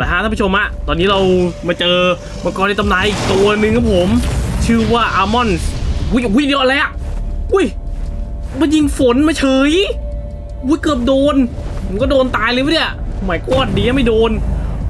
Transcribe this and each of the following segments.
นะฮะท่านผู้ชมอะตอนนี้เรามาเจอมังกรในตำนานอีกตัวหนึ่งครับผม ชื่อว่าอาร์มอนวิวิเดียอะไรอะวิมันยิงฝนมาเฉยวิเกือบโดนผมก็โดนตายเลยวะเนี่ยหมายกอดดีไม่โดน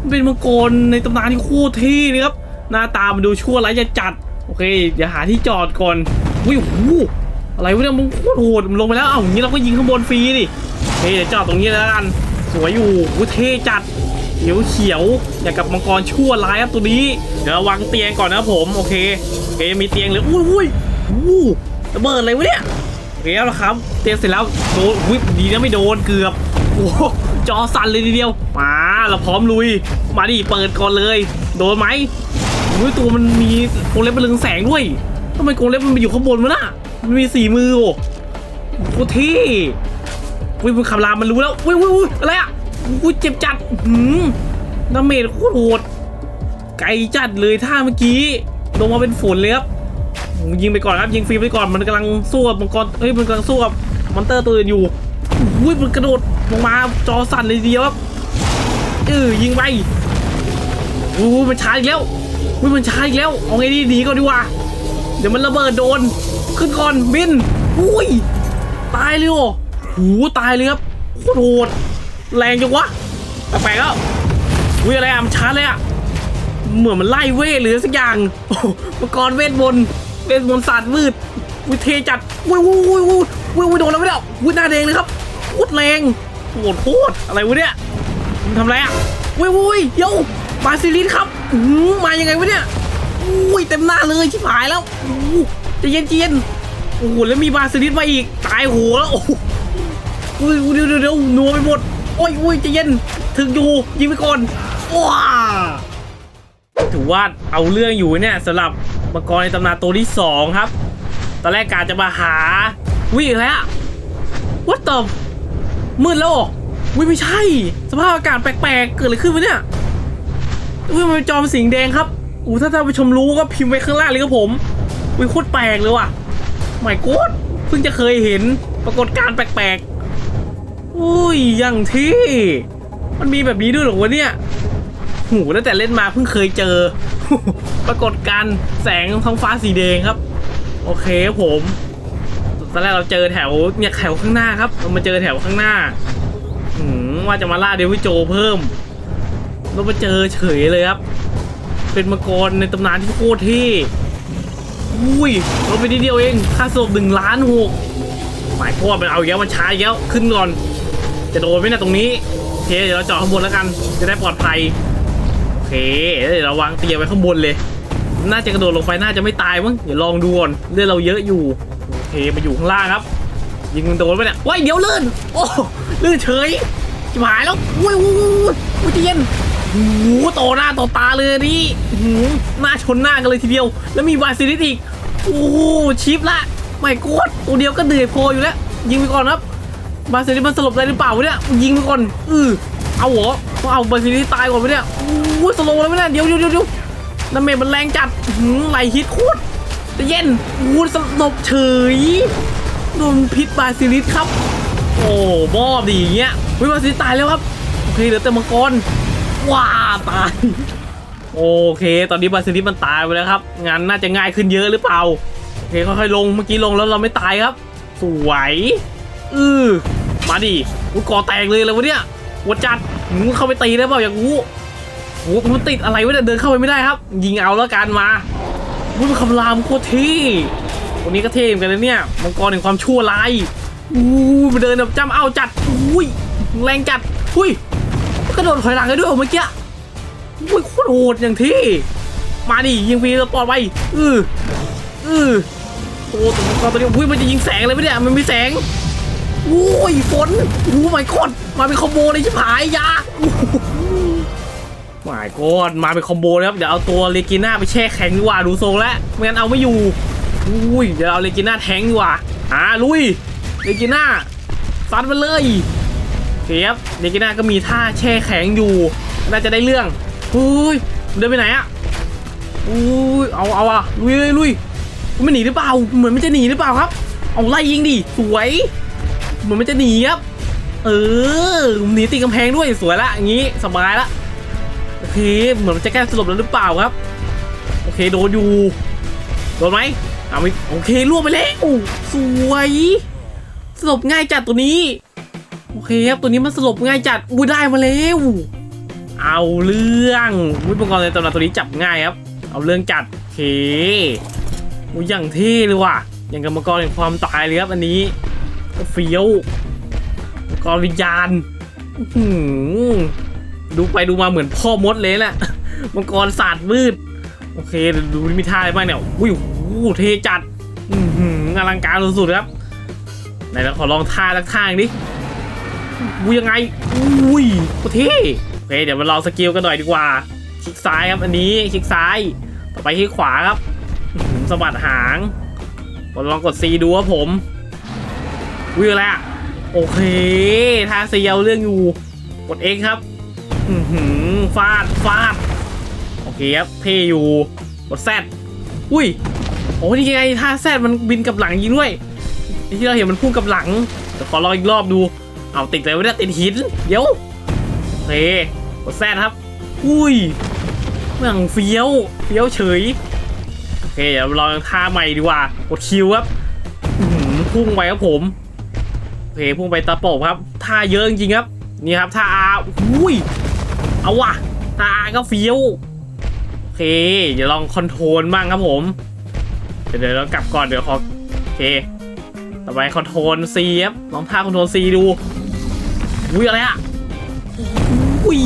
มันเป็นมังกรในตำนานที่โคตรเท่เลยครับ หน้าตามันดูชั่วร้ายจะจัด โอเคเดี๋ยวหาที่จอดก่อนวิหูอะไรวะเนี่ยมันโคตรโหดมันลงไปแล้วเอ้าอย่างนี้เราก็ยิงข้างบนฟรีดิโอเคเดี๋ยวจอดตรงนี้แล้วกัน สวยอยู่อู้เท่จัด ขียวเขียวอย่างกับมังกรชั่วร้ายครับตัวนี้ เดี๋ยววางเตียงก่อนนะผมโอเคโอเคมีเตียงเลยอุ้ยอุ้ยอู้ระเบิดอะไรวะเนี่ยโอเคแล้วครับ เตียงเสร็จแล้วโดนวิบดีนะไม่โดนเกือบโอ้โหจอสั่นเลยทีเดียวมาเราพร้อมลุย มาดิเปิดก่อนเลย โดนไหมอุ้ยตัวมันมีกรงเล็บมันเรืองแสงด้วยทำไมกรงเล็บมันไปอยู่ข้างบนวะน่ะมันมีสี่มือโอ้โหเท่วิมันขับรามมันรู้แล้ววิววิวอะไรอะ วิเจ็บจัดหืมดาเมจโคตรโหด ไกลจัดเลยท่าเมื่อกี้ ลงมาเป็นฝนเลยครับยิงไปก่อนครับยิงฟรีไปก่อนมันกำลังสู้กับมังกรเอ้ยมันกำลังสู้กับมอนเตอร์ตัวอื่นอยู่อุ้ยมันกระโดดลงมาจอสั่นเลยทีเดียวครับเออยิงไปอู้ยมันช้าอีกแล้วอุ้ยมันช้าอีกแล้วเอาไงดีหนีก่อนดีกว่าเดี๋ยวมันระเบิดโดนขึ้นก่อนบินอุ้ยตายเลยโอ้โหตายเลยครับโคตรโหด แรงจังวะแปลกๆแล้วอุ้ยอะไรอะมันช้าเลยอะเหมือนมันไล่เวทหรือสักอย่างโอ้มังกรเวทมนต์เวทมนต์ศาสตร์มืดวิเทจัดวุ้ยวุ้ยวุ้ยวุ้ยวุ้ยโดนแล้วไม่ได้วุ้ยหน้าแดงเลยครับโคตรแรงโหดโคตรอะไรวะเนี่ยมันทำอะไรอะวุ้ยวุ้ยโย่บาซิลิสครับอื้อหือมายังไงวะเนี่ยอุ้ยเต็มหน้าเลยชิบหายแล้วอู้ใจะเย็นเย็นโอ้โหแล้วมีบาซิลิสมาอีกตายโหแล้วโอ้โหอุ้ยเดี๋ยวเดี๋ยวเดี๋ยวนัวไปหมด โอ้ยโอ้ยจะเย็นถึงอยู่ยิงไปก่อนว้าถือว่าเอาเรื่องอยู่เนี่ยสำหรับมังกรในตำนานตัวที่สองครับ ตอนแรกกาจะมาหาวิ่งแล้ววัดตบมืดแล้วเหรอวิไม่ใช่ สภาพอากาศแปลกๆ เกิดอะไรขึ้นวะเนี่ยวิมันเป็นจอมนสีแดงครับอู้ถ้าท่านผู้ชมรู้ก็พิมพ์ไว้ข้างล่างเลยครับผมวิ่โคตรแปลกเลยว่ะไม่กดเพิ่งจะเคยเห็นปรากฏการณ์แปลกๆ อุ้ยอย่างที่ มันมีแบบนี้ด้วยหรอวะเนี่ยหูตั้งแต่เล่นมาเพิ่งเคยเจอ ปรากฏการแสงท้องฟ้าสีแดงครับ โอเคครับผมตอนแรกเราเจอแถวเนี่ยแถวข้างหน้าครับเรามาเจอแถวข้างหน้าหืมว่าจะมาล่าเดวิโจเพิ่มเรามาเจอเฉยเลยครับ เป็นมังกรในตำนานที่โคตรเท่อุ้ยเราไปนิดเดียวเองค่าสลบหนึ่งล้านหกหมายพ่อมันเอาอีกแล้วมันช้าอีกแล้วขึ้นก่อน จะโดนไหมเนะตรงนี้โอเคเดี๋ยวเราเจาะข้างบนแล้วกันจะได้ปลอดภัยโอเคเดี๋ยวเราวางเตียงไว้ข้างบนเลย น่าจะกระโดดลงไปน่าจะไม่ตายมั้งเดี๋ยวลองดูก่อนเลือดเราเยอะอยู่โอเคมาอยู่ข้างล่างครับ ยิงมันโดนไปเนี่ยว้ายเดี๋ยวลื่นโอ้ลื่นเฉยจิบหายแล้ววุ้ยวุ้ยวุ้ยวุ้ยเตียนโอ้โหต่อหน้าต่อตาเลยนี่หือหน้าชนหน้ากันเลยทีเดียว แล้วมีวาซิลิสอีกโอ้โหชิปละไม่กดตัวเดียวก็เหนื่อยพออยู่แล้วยิงไปก่อนครับ บาซิลิสมันสลบได้หรือเปล่าวะเนี่ยยิงไปก่อนเออเอาเหรอต้องเอาบาซิลิสตายก่อนวะเนี่ยอู้สโลว์แล้ววะเนี่ยเดี๋ยวเดี๋ยวเดี๋ยวน้ำเมจมันแรงจัดหือไหลฮิตโคตรเย็นอู้สลบเฉยโดนพิษบาซิลิสครับ โอ้บอบดีอย่างเงี้ยวิบาซิลิสตายแล้วครับโอเคเหลือแต่มังกรว้าตายโอเค ตอนนี้บาซิลิสมันตายไปแล้วครับงานน่าจะง่ายขึ้นเยอะหรือเปล่าโอเคค่อยๆลงเมื่อกี้ลงแล้วเราไม่ตายครับ สวย อือมาดิกูก่อแตกเลยเลยวะเนี่ยหัวจัดมึงเข้าไปตีได้เปล่าอย่างกูโอ้มันติดอะไรวะเนี่ยเดินเข้าไปไม่ได้ครับ ยิงเอาแล้วกันมาวุ้ยมันคำรามโคตรเท่วันนี้ก็เท่เหมือนกันนะเนี่ยมังกรแห่งความชั่วร้ายอู้มันเดินแบบจำเอาจัดอุ้ยแรงจัดอุ้ยกระโดดถอยหลังได้ด้วยเมื่อกี้อุ้ยโคตรโหดอย่างที่ มาดิยิงฟรีแล้วปลอดไปอืออือโอ้ตัวมังกรตัวนี้อุ้ยมันจะยิงแสงเลยไหมเนี่ยมันมีแสง โอ้ยฝนโอ้ไม่กดมาเป็นคอมโบเลยชิบหายยาหมายกดมาเป็นคอมโบเลยครับเดี๋ยวเอาตัวเลกิน่าไปแช่แข็งดีกว่าดูทรงแล้วไม่งั้นเอาไม่อยู่อุ้ยเดี๋ยวเอาเลกิน่าแทงดีกว่าอ่าลุยเลกิน่าฟันมันเลยเคครับเลกิน่าก็มีท่าแช่แข็งอยู่ น่าจะได้เรื่องอุ้ยมันเดินไปไหนอะอุ้ยเอาเอาอะลุยเลยลุยมันหนีหรือเปล่าเหมือนมันจะหนีหรือเปล่าครับ เอาไล่ยิงดิสวย เหมือนมันจะหนีครับ เออหนีตีกำแพงด้วยสวยละอย่างงี้สบายละโอเคเหมือนมันจะแก้สลบแล้วหรือเปล่าครับ โอเคโดนอยู่โดนไหมเอาไม่โอเคล่วงไปแล้วสวยสลบง่ายจัดตัวนี้โอเคครับตัวนี้มันสลบง่ายจัดอุ้ยได้มาแล้วเอาเรื่องวุ้ยมังกรในตำนานตัวนี้จับง่ายครับ เอาเรื่องจัดโอเคอุ้ยอย่างเท่เลยว่ะอย่างกับมังกรแห่งความตายเลยครับอันนี้ เฟี้ยวกรวิญญาณดูไปดูมาเหมือนพ่อมดเลยแหละมังกรศาสตร์มืด โอเคดูมีท่าอะไรบ้างเนี่ยอุ้ยโอ้เทจัดอือหือลังการสุดๆครับไหนเราขอลองท่าสักท่าหนึ่งดิอุ้ยยังไงอุ้ยโคตรเท่โอเคเดี๋ยวมาลองสกิลกันหน่อยดีกว่าคลิกซ้ายครับอันนี้คลิกซ้าย ต่อไปคลิกขวาครับสะบัดหางกดลองกด C ดูครับผม อุ้ยอะไรอะโอเคท่าเซียวเรื่องอยู่ กด X ครับ อือหือฟาด ฟาด โอเคครับ เทอยู่ กด Z อุ้ย โอ้นี่ไงท่าแซดมันบินกับหลังยิงด้วย ที่เราเห็นมันพุ่งกับหลังเดี๋ยวขอลองอีกรอบดู เอาติดเลยไม่ได้ติดหิน เดี๋ยวโอเค กดแซดครับ อุ้ยเมืองเฟี้ยว เฟี้ยวเฉย โอเค เดี๋ยวลองท่าใหม่ดีกว่า กดคิวครับอื้อหือพุ่งไปครับผม เคพุ่งไปตะปบครับท่าเยอะจริงครับ นี่ครับท่าอาอุ้ยเอาวะท่าอาก็เฟี้ยวโอเคเดี๋ยวลองคอนโทรลบ้างครับผม เดี๋ยวเดี๋ยวเรากลับก่อนเดี๋ยวขอโอเคต่อไปคอนโทรล C ครับลองท่าคอนโทรล C ดูอุ้ยอะไรอะอุ้ย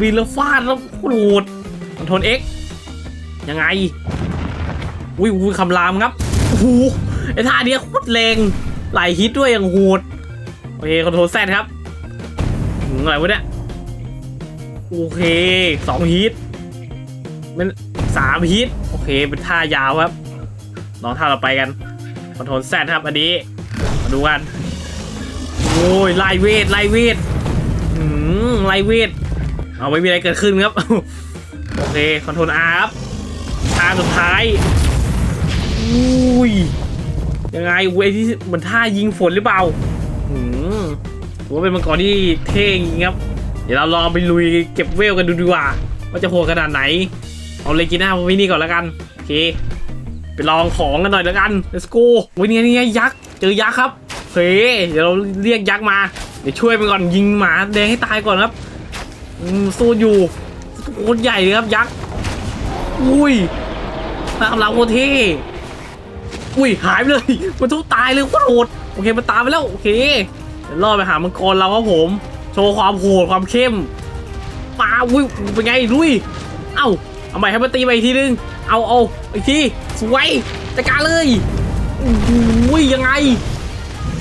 บินแล้วฟาดแล้วโคตรโหดคอนโทรล X ยังไงอุ้ยอุ้ยคำรามครับโอ้โหไอ้ท่าเนี้ยโคตรแรง หลายฮิตด้วยอย่างโหดโอเคคอนโทรล Z ครับหืมอะไรวะเนี่ยโอเคสองฮิตเป็นสามฮิตโอเคเป็นท่ายาวครับลองท่าเราไปกันคอนโทรลแซครับอันนี้มาดูกันโอ้ยไล่เวทไล่เวทอืมไล่เวทเอาไม่มีอะไรเกิดขึ้นครับโอเคคอนโทรล R ครับท่าสุดท้ายอุ้ย ยังไงเวยที่เหมือนท่ายิงฝนหรือเปล่าอืมถือว่าเป็นมังกรที่เท่จริงครับ เดี๋ยวเราลองไปลุยเก็บเวลกันดูดีกว่า ว่าจะโหดขนาดไหน เอาเลกิน่ามาไว้นี่ก่อนแล้วกัน โอเค ไปลองของกันหน่อยแล้วกัน let's go วันนี้นี่ยักษ์ เจอยักษ์ครับโอเคเดี๋ยวเราเรียกยักษ์มา เดี๋ยวช่วยมันก่อนยิงหมาแดงให้ตายก่อนครับสู้อยู่โคตรใหญ่เลยครับยักษ์ อุ้ยตามเราโคตรเท่ อุ้ยหายไปเลย มันทุกตายเลยโคตรโหดโอเคมันตามไปแล้วโอเคเดี๋ยวล่อไปหามังกรเราครับผม โชว์ความโหดความเข้มปาอุ้ยเป็นไงลุย เอ้าเอาใหม่ให้มันตีไปอีกทีนึง เอาเอาอีกทีสวยจัดการเลยอุ้ยยังไง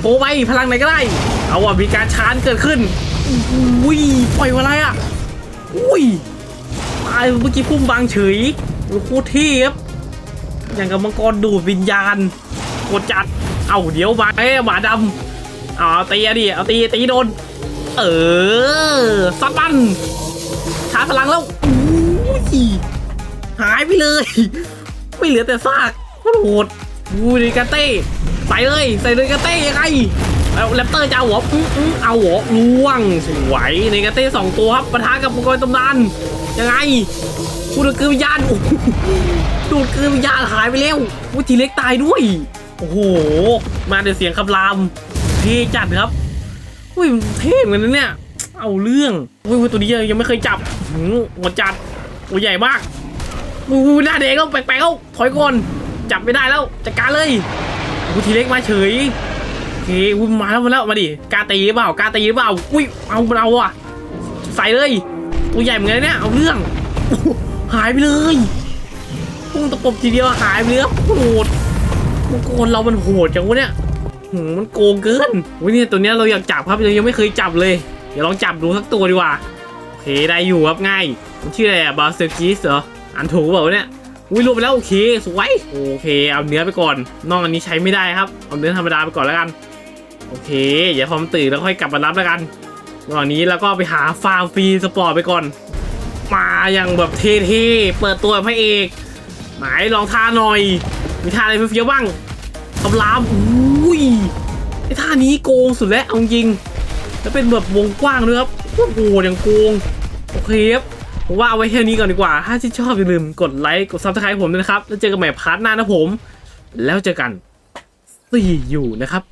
โผล่ไปพลังไหนก็ได้ เอาว่ะมีการชาร์จเกิดขึ้นอุ้ยปล่อยอะไรอะอุ้ยตายเมื่อกี้พุ่มบางเฉยโอ้โหโคตรเทพ อย่างกับมังกรดูดวิญญาณกดจัด เอาเดี๋ยวมาไอ้หมาดำเอาตีอะดิเอาตีตีโดน เออซัดมันชาร์จพลังแล้วอุ้ยหายไปเลย ไม่เหลือแต่ซากโคตรโหดดูดิกาเต้ใส่เลยใส่เลยกาเต้ยังไงเอาแรปเตอร์จะเอาหัวอืออื้อเอาหัวล่วงสวยในกาเต้สองตัวครับปะทะกับมังกรตำนานยังไง พูดถึงคือวิญญาณโอ้โหดูดคือวิญญาณหายไปแล้ววุทีเล็กตายด้วย โอ้โห มาดี๋ยเสียงคำราม เท่จัดครับอุ้ยเท่เหมือนกันเนี่ย เอาเรื่องอุ้ยตัวนี้ยังไม่เคยจับหืมหัวจัดตัวใหญ่มากอู้หูหน้าแดงแล้วแปลกๆแล้วถอยก่อน จับไม่ได้แล้วจัดการเลยอู้ทีเล็กมาเฉยเคอุ้ยมาแล้วมาแล้วมาดิกาตีเปล่ากาตีเปล่าอุ้ยเอาเอาอะใส่เลยตัวใหญ่เหมือนกันเนี่ยเอาเรื่อง หายไปเลยพุ่งตะปบทีเดียวหายไปเลยครับโหดมังกรเรามันโหดจังวะเนี่ยหืมมันโกงเกินวันนี้ตัวเนี้ยเราอยากจับครับเรายังไม่เคยจับเลย เดี๋ยวลองจับดูสักตัวดีกว่าโอเคได้อยู่ครับง่ายมันชื่ออะไรอะบาเซอร์กิสเหรออ่านถูกเปล่าเนี่ยอุ้ยรวมไปแล้วโอเคสวยโอเค เอาเนื้อไปก่อนนอกอันนี้ใช้ไม่ได้ครับเอาเนื้อธรรมดาไปก่อนแล้วกันโอเคเดี๋ยวพอมตื่นแล้วค่อยกลับมารับแล้วกันระหว่างนี้แล้วก็ไปหาฟาร์มฟรีสปอร์ตไปก่อน อย่างแบบเท่ๆ เปิดตัวพระเอกไหนลองท่าหน่อย มีท่าอะไรเฟี้ยวๆบ้างคำรามอุ้ยไอ้ท่านี้โกงสุดแล้วเอาจริง แล้วเป็นแบบวงกว้างด้วยครับโอ้โหอย่างโกง โอเคครับผมว่าเอาไว้แค่นี้ก่อนดีกว่า ถ้าที่ชอบอย่าลืมกดไลค์ กดซับสไครต์ผมด้วยนะครับ แล้วเจอกันใหม่พาร์ทหน้านะผม แล้วเจอกัน See you นะครับ